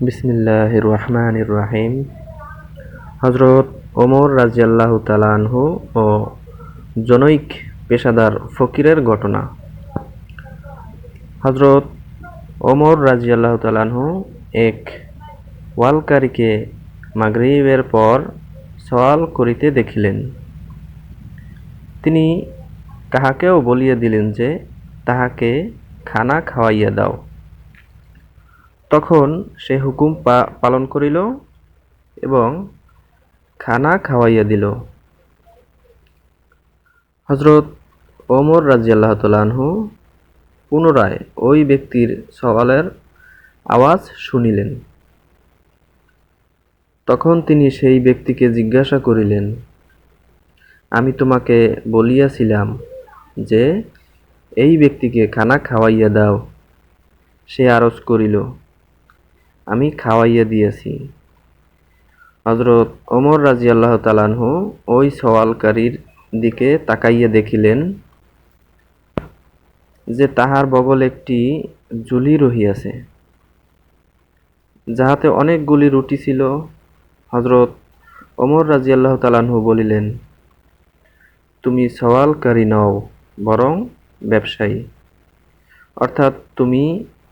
বিসমিল্লাহ রহমান রাহিম হজরত ওমর রাজিয়াল্লাহ তালানহু ও জনৈক পেশাদার ফকিরের ঘটনা। হজরত ওমর রাজিয়াল্লাহ তালানহু এক ওয়ালকারীকে মাগরিবের পর সওয়াল করিতে দেখিলেন। তিনি কাহাকেও বলিয়া দিলেন যে, তাহাকে খানা খাওয়াইয়া দাও। তখন সে হুকুম পালন করিল এবং খানা খাওয়াইয়া দিল। হজরত ওমর রাজিয়াল্লাহ তালানহু পুনরায় ওই ব্যক্তির সওয়ালের আওয়াজ শুনিলেন। তখন তিনি সেই ব্যক্তিকে জিজ্ঞাসা করিলেন, আমি তোমাকে বলিয়াছিলাম যে, এই ব্যক্তিকে খানা খাওয়াইয়া দাও। সে আরজ করিল আমি খাওয়াইয়া দিয়েছি। হজরত ওমর রাজি আল্লাহ তালানহু ওই সওয়ালকারীর দিকে তাকাইয়া দেখিলেন যে তাহার বগল একটি জুলি রহিয়াছে, যাহাতে অনেকগুলি রুটি ছিল। হজরত ওমর রাজি আল্লাহ তালানহু বলিলেন, তুমি সওয়ালকারী নও, বরং ব্যবসায়ী। অর্থাৎ তুমি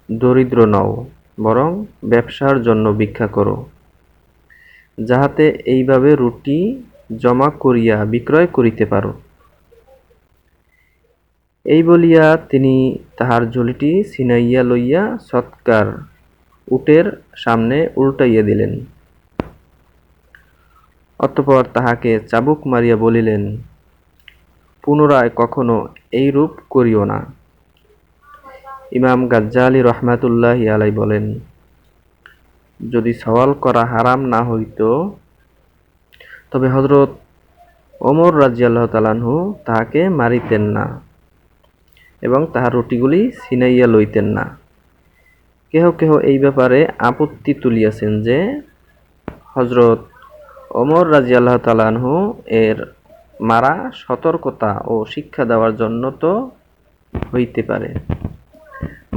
দরিদ্র নও। বরং ব্যবসার জন্য ভিক্ষা করো। যাহাতে এইভাবে রুটি জমা করিয়া বিক্রয় করিতে পারো। এই বলিয়া তিনি তাহার ঝুলিটি ছিনাইয়া লইয়া সৎকার উটের সামনে উল্টাইয়া দিলেন। অতঃপর তাহাকে চাবুক মারিয়া বলিলেন, পুনরায় কখনো এইরূপ করিও না। ইমাম গাজ্জালি রহমাতুল্লাহ আলাই বলেন, যদি সওয়াল করা হারাম না হইত, তবে হজরত ওমর রাজিয়াল্লাহ তালানহু তাহাকে মারিতেন না এবং তাহার রুটিগুলি ছিনাইয়া লইতেন না। কেহ কেহ এই ব্যাপারে আপত্তি তুলিয়াছেন যে হজরত ওমর রাজিয়াল্লাহ তালানহু এর মারা সতর্কতা ও শিক্ষা দেওয়ার জন্য তো হইতে পারে।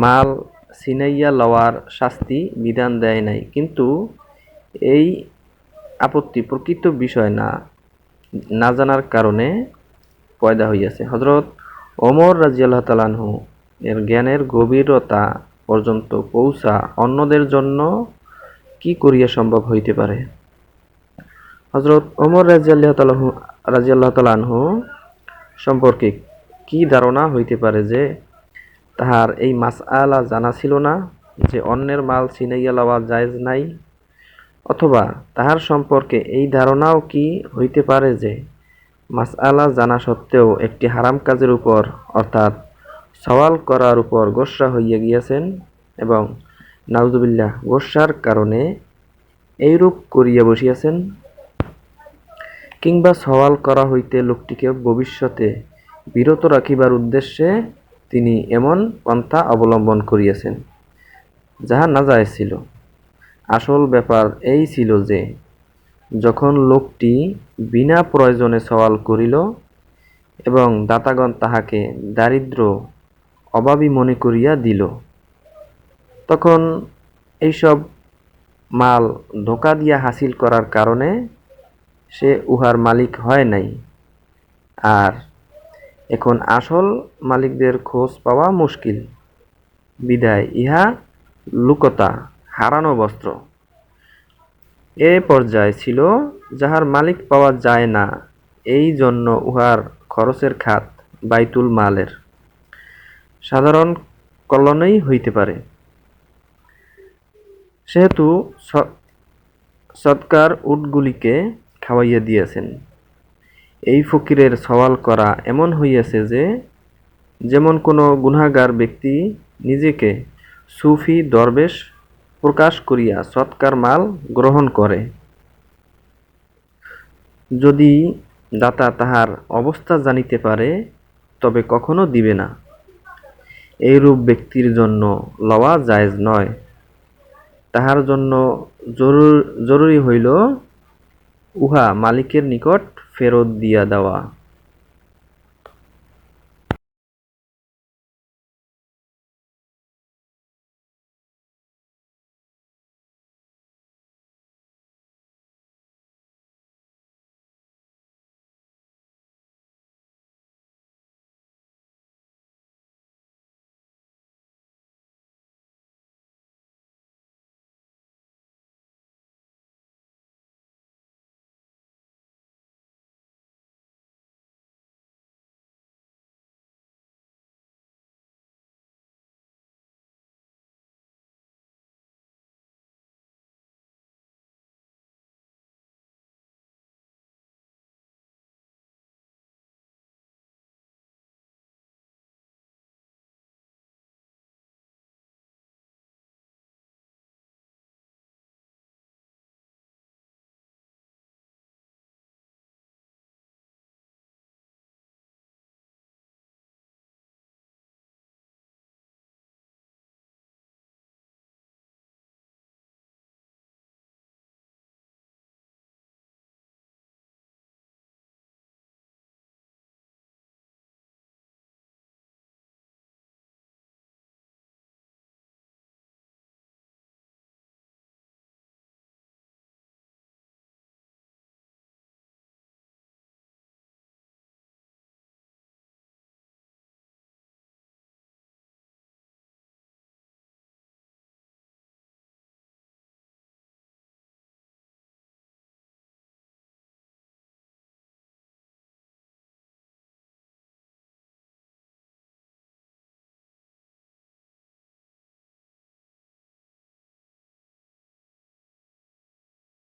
মাল সিনাইয়া লওয়ার শাস্তি বিধান দেয় নাই। কিন্তু এই আপত্তি প্রকৃত বিষয় না না জানার কারণে পয়দা হইয়াছে। হজরত ওমর রাজিয়াল্লাহ তালানহু এর জ্ঞানের গভীরতা পর্যন্ত পৌঁছা অন্যদের জন্য কি করিয়া সম্ভব হইতে পারে? হজরত ওমর রাজিয়াল্লাহ তালাহু রাজিয়াল্লাহ তালানহু সম্পর্কে কি ধারণা হইতে পারে যে তাহার এই মাস আলা জানা ছিল না যে অন্যের মাল ছিনাইয়া লওয়া জায়েজ নাই, অথবা তাহার সম্পর্কে এই ধারণাও কি হইতে পারে যে মাস আলা জানা সত্ত্বেও একটি হারাম কাজের উপর, অর্থাৎ সওয়াল করার উপর গোসা হইয়া গিয়াছেন এবং নাউজুবিল্লাহ গোসার কারণে এইরূপ করিয়া বসিয়াছেন। কিংবা সওয়াল করা হইতে লোকটিকে ভবিষ্যতে বিরত রাখিবার উদ্দেশ্যে তিনি এমন পন্থা অবলম্বন করিয়াছেন, যাহা নাজায় ছিল। আসল ব্যাপার এই ছিল যে, যখন লোকটি বিনা প্রয়োজনে সওয়াল করিল এবং দাতাগণ তাহাকে দারিদ্র অভাবী মনে করিয়া দিল, তখন এইসব মাল ধোকা দিয়া হাসিল করার কারণে সে উহার মালিক হয় নাই। আর এখন আসল মালিকদের খোঁজ পাওয়া মুশকিল। বিদায়, ইহা লুকতা, হারানো বস্ত্র। এ পর্যায়ে ছিল যাহার মালিক পাওয়া যায় না, এই জন্য উহার খরচের খাত বাইতুল মালের। সাধারণ কল্যাণেই হইতে পারে। সেহেতু সৎকার উটগুলিকে খাওয়াইয়া দিয়েছেন। এই ফকিরের সওয়াল করা এমন হইয়াছে যে, যেমন কোনো গুনাগার ব্যক্তি নিজেকে সুফি দরবেশ প্রকাশ করিয়া সৎকার মাল গ্রহণ করে। যদি দাতা তাহার অবস্থা জানিতে পারে, তবে কখনো দিবে না। এইরূপ ব্যক্তির জন্য লওয়া জায়েজ নয়। তাহার জন্য জরুর, জরুরি হইল, উহা মালিকের নিকট ফেরত দিয়া দেওয়া।